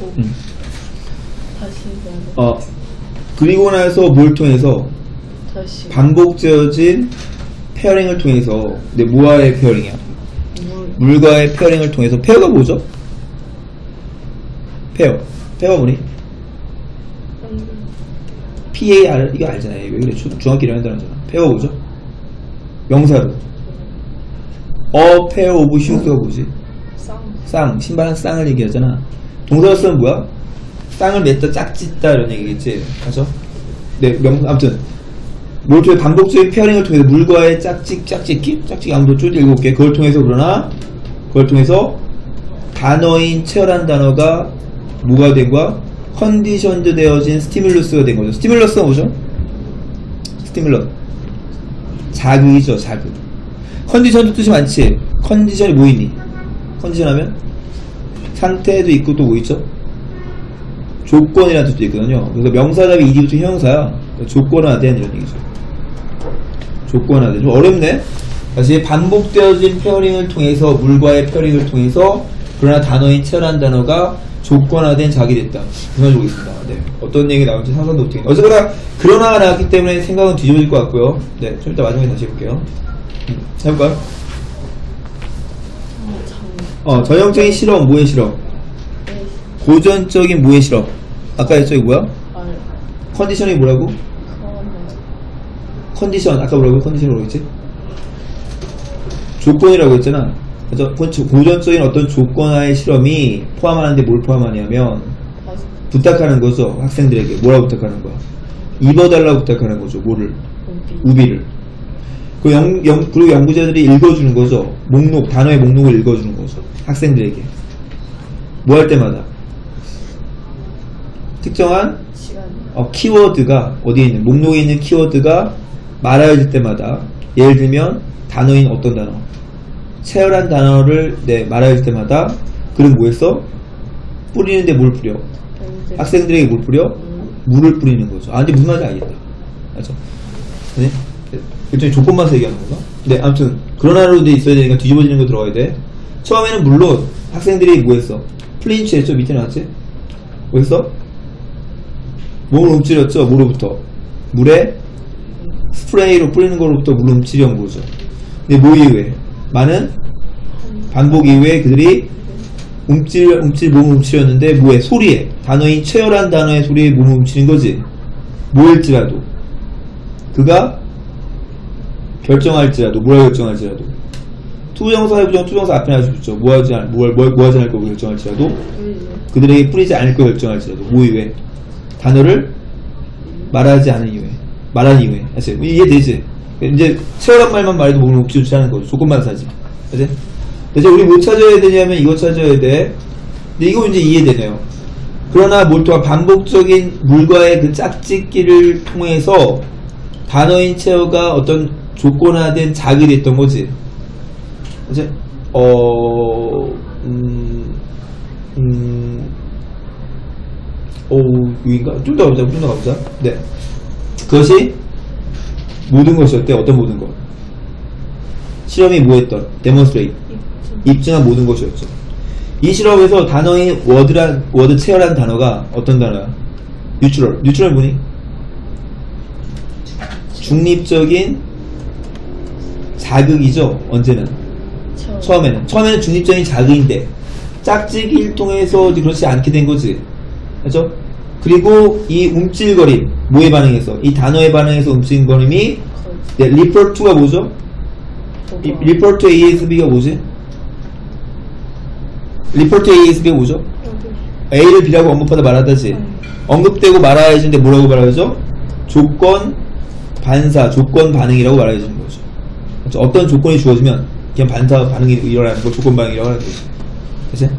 음. 다시. 어 그리고 나서 뭘 통해서 다시 반복되어진 페어링을 통해서 근데 뭐와의 페어링이야? 물 물과의 페어링을 통해서 페어가 뭐죠? 페어 페어가 뭐니? PAR 이거 알잖아요 왜 그래 중- 중학교 1학년 때 하잖아 페어가 뭐죠? 명사로 어 페어 오브 슈즈가 뭐지? 쌍쌍 신발 한 쌍을 얘기하잖아 동사로 쓰면 뭐야? 쌍을 냈다 짝짓다 이런 얘기겠지 맞죠? 네 명, 아무튼 몰토의 반복적인 페어링을 통해서 물과의 짝짓 짝짓기? 짝짓기 아무도 쭉 읽어볼게 그걸 통해서 그러나 그걸 통해서 단어인 체열한 단어가 뭐가 된 거야? 컨디션드 되어진 스티뮬러스가 된 거죠 스티뮬러스가 뭐죠? 스티뮬러 자극이죠 자극 컨디션도 뜻이 많지 컨디션이 뭐 있니? 컨디션 하면 상태도 있고 또 뭐 있죠? 조건이라는 뜻도 있거든요. 그래서 명사답이 이디부터 형용사야. 조건화된 이런 얘기죠. 조건화된. 좀 어렵네? 다시 반복되어진 페어링을 통해서, 물과의 페어링을 통해서, 그러나 단어인 체열한 단어가 조건화된 작이 됐다. 그만 보겠습니다. 네. 어떤 얘기 나올지 상상도 못해. 어쨌거나, 그러나가 나왔기 때문에 생각은 뒤집어질 것 같고요. 네. 좀 이따 마지막에 다시 해볼게요. 음, 해볼까요? 어, 전형적인 실험, 뭐의 실험? 네. 고전적인 뭐의 실험? 아까 했죠, 뭐야? 알 컨디션이 뭐라고? 컨디션, 아까 뭐라고? 컨디션 뭐라고 했지? 조건이라고 했잖아. 그래서 고- 고전적인 어떤 조건화의 실험이 포함하는데 뭘 포함하냐면, 부탁하는 거죠. 학생들에게. 뭐라고 부탁하는 거야? 입어달라고 부탁하는 거죠. 뭐를? 우비 우비를. 그 연, 연- 그리고 연구자들이 읽어주는 거죠. 목록, 단어의 목록을 읽어주는 거죠. 학생들에게. 뭐 할 때마다? 특정한 어, 키워드가 어디에 있는 목록에 있는 키워드가 말해질 때마다 예를 들면 단어인 어떤 단어 체열한 단어를 네, 말해질 때마다 그럼 뭐 했어? 뿌리는데 뭘 뿌려? 학생들에게 뭘 뿌려? 물을 뿌리는 거죠. 아, 근데 무슨 말인지 알겠다. 맞죠? 네? 일종의 조건만 얘기하는 건가? 네, 아무튼, 그러나로 돼 있어야 되니까 뒤집어지는 거 들어가야 돼. 처음에는 물론 학생들이 뭐 했어? 플린치 했죠? 밑에 나왔지? 뭐 했어? 몸을 움츠렸죠? 뭐로부터? 물에 스프레이로 뿌리는 거로부터 물을 움츠려 온 거죠. 근데 뭐 이후에? 많은 반복 이후에 그들이 움찔, 움찔 몸을 움츠렸는데 뭐에? 소리에. 단어인 체열한 단어의 소리에 몸을 움츠린 거지. 뭐일지라도. 그가 결정할지라도, 뭐라 결정할지라도. 투정사, 해부정, 투정사 앞에 놔주죠. 뭐 하지, 않, 뭐, 뭐, 뭐 하지 않을 거 결정할지라도. 그들에게 뿌리지 않을 거 결정할지라도. 뭐 이후에? 단어를 말하지 않은 이후에. 말한 이후에. 아시 이해되지? 이제 체열한 말만 말해도 몸을 움츠리지 않은 거죠. 조건만 사지. 그지? 그래서 우리 뭐 찾아야 되냐면 이거 찾아야 돼. 근데 이거 이제 이해되네요. 그러나 몰토가 반복적인 물과의 그 짝짓기를 통해서 단어인 체어가 어떤 조건화된 작이 됐던 거지. 이제 어, 음, 음, 오, 여기인가? 좀 더 가보자, 좀더 가보자. 네. 그것이 모든 것이었대, 어떤 모든 것. 실험이 뭐 했던? 데몬스트레이트. 입증한 모든 것이었죠. 이 실험에서 단어인 워드란, 워드 체열한 단어가 어떤 단어야? 뉴트럴. 뉴트럴 뭐니? 중립적인 자극이죠. 언제는? 처음 처음에는. 처음에는 중립적인 자극인데, 짝짓기를 통해서 그렇지 않게 된 거지. 그죠? 그리고 이 움찔거림, 뭐에 반응해서? 이 단어에 반응해서 움찔거림이, 네, refer to가 뭐죠? 이- 도가 refer to ASB가 뭐지? refer to ASB가 뭐죠? A를 B라고 언급하다 말하다지. 음. 언급되고 말아야지는데 뭐라고 말하죠? 조건 반사, 조건 반응이라고 말해주는 거죠. 그렇죠? 어떤 조건이 주어지면 그냥 반사 반응이 일어나는 걸 조건 반응이라고 하는 거죠. 그치?